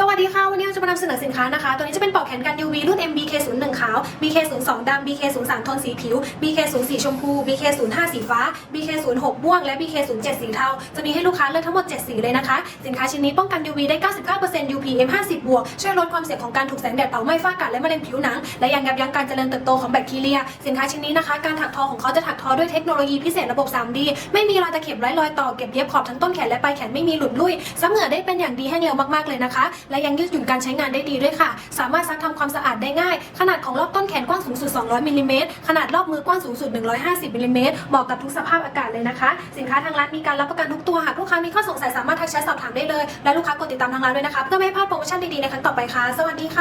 สวัสดีค่ะ วันนี้เราจะมานำเสนอสินค้านะคะ ตัวนี้จะเป็นปลอกแขนกัน UV รุ่น MBK01 าว BK02 ดำ BK03 โทนสีผิว BK04 ชมพู BK05 สีฟ้า BK06 ม่วงและ BK07 สีเทาจะมีให้ลูกค้าเลือกทั้งหมด 7 สีเลยนะคะ สินค้าชิ้นนี้ป้องกัน UV ได้ 99% UPM 50 บวก ช่วยลดความเสี่ยงของการถูกแสงแดดเผาไหม้ฝ้ากระและมะเร็งผิวหนัง และยังยับยั้งการเจริญเติบโตของแบคทีเรีย สินค้าชิ้นนี้นะคะ การถักทอของเขาจะถักทอด้วยเทคโนโลยีพิเศษระบบ 3D ไม่มีรอยตะเข็บไร้รอยต่อเก็บเย็บขอบทั้งต้นแขนและปลายแขนไม่มีหลุดลุ่ยซับเหงื่อได้เป็นอย่างดีแห้งเร็วมากๆเลยนะคะ และยังยืดหยุ่นการใช้งานได้ดีด้วยค่ะ สามารถซักทำความสะอาดได้ง่าย ขนาดของรอบต้นแขนกว้างสูงสุด 200มิลลิเมตรขนาดรอบมือกว้างสูงสุด 150มิลลิเมตรเหมาะกับทุกสภาพอากาศเลยนะคะ สินค้าทางร้านมีการรับประกันทุกตัวหากลูกค้ามีข้อสงสัยสามารถทักแชทสอบถามได้เลย และลูกค้ากดติดตามทางร้านด้วยนะคะ เพื่อไม่ให้พลาดโปรโมชั่นดีๆในครั้งต่อไปค่ะ สวัสดีค่ะ